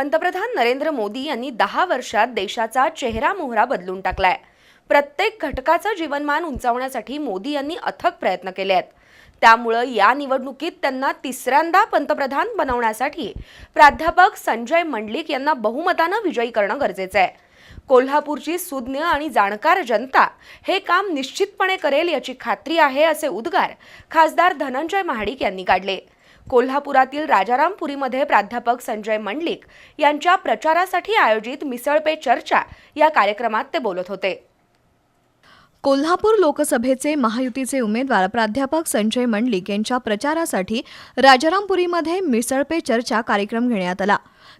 पंतप्रधान नरेंद्र मोदी यांनी दहा वर्षात देशाचा चेहरा मोहरा बदलून टाकलाय. प्रत्येक घटकाचं जीवनमान उंचावण्यासाठी मोदी यांनी अथक प्रयत्न केले आहेत. त्यामुळं या निवडणुकीत त्यांना तिसऱ्यांदा पंतप्रधान बनवण्यासाठी प्राध्यापक संजय मंडलिक यांना बहुमतानं विजयी करणं गरजेचं आहे. कोल्हापूरची सुज्ञ आणि जाणकार जनता हे काम निश्चितपणे करेल याची खात्री आहे असे उद्गार खासदार धनंजय महाडिक यांनी काढले. कोल्हापुरातील राजारामपुरीमध्ये प्राध्यापक संजय मंडलिक यांच्या प्रचारासाठी आयोजित मिसळ पे चर्चा या कार्यक्रमात ते बोलत होते. कोल्हापूर लोकसभेचे महायुतीचे उमेदवार प्राध्यापक संजय मंडलिक यांच्या प्रचारासाठी राजारामपुरीमध्ये मिसळ पे चर्चा कार्यक्रम घेण्यात आला.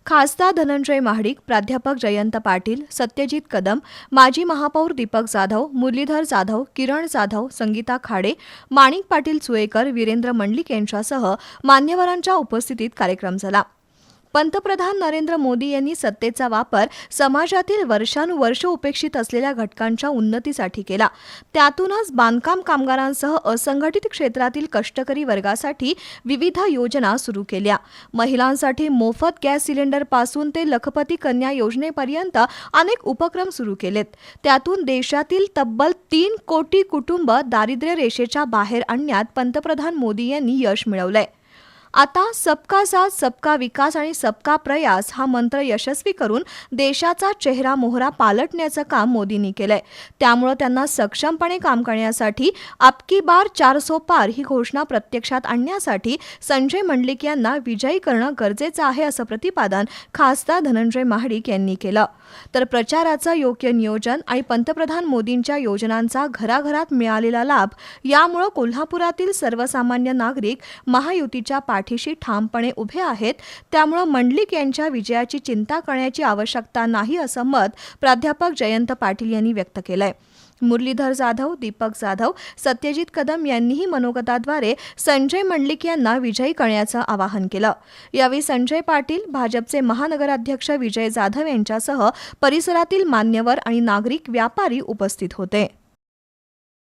खासदार धनंजय महाडिक प्राध्यापक जयंत पाटील सत्यजित कदम माजी महापौर दीपक जाधव मुरलीधर जाधव किरण जाधव संगीता खाडे माणिक पाटील सुएकर वीरेंद्र मंडलिक यांच्यासह मान्यवरांच्या उपस्थितीत कार्यक्रम झाला. पंतप्रधान नरेंद्र मोदी यांनी सत्तेचा वापर समाजातील वर्षानुवर्ष उपेक्षित असलेल्या घटकांच्या उन्नतीसाठी केला. त्यातूनच बांधकाम कामगारांसह असंघटित क्षेत्रातील कष्टकरी वर्गासाठी विविध योजना सुरू केल्या. महिलांसाठी मोफत गॅस सिलेंडरपासून ते लखपती कन्या योजनेपर्यंत अनेक उपक्रम सुरू केलेत. त्यातून देशातील तब्बल तीन कोटी कुटुंब दारिद्र्य रेषेच्या बाहेर आणण्यात पंतप्रधान मोदी यांनी यश मिळवलंय. आता सबका साथ सबका विकास आणि सबका प्रयास हा मंत्र यशस्वी करून देशाचा चेहरा मोहरा पालटण्याचं काम मोदींनी केलंय. त्यामुळं त्यांना सक्षमपणे काम करण्यासाठी आपकी बार चार सो पार ही घोषणा प्रत्यक्षात आणण्यासाठी संजय मंडलिक यांना विजयी करणं गरजेचं आहे असं प्रतिपादन खासदार धनंजय महाडिक यांनी केलं. तर प्रचाराचं योग्य नियोजन आणि पंतप्रधान मोदींच्या योजनांचा घराघरात मिळालेला लाभ यामुळं कोल्हापुरातील सर्वसामान्य नागरिक महायुतीच्या पाठीशी ठामपणे उभे आहेत त्यामुळं मंडलिक यांच्या विजयाची चिंता करण्याची आवश्यकता नाही असं मत प्राध्यापक जयंत पाटील यांनी व्यक्त केलंय. मुरलीधर जाधव दीपक जाधव सत्यजित कदम यांनीही मनोगताद्वारे संजय मंडलिक यांना विजयी करण्याचं आवाहन केलं. यावेळी संजय पाटील भाजपचे महानगराध्यक्ष विजय जाधव यांच्यासह परिसरातील मान्यवर आणि नागरिक व्यापारी उपस्थित होते.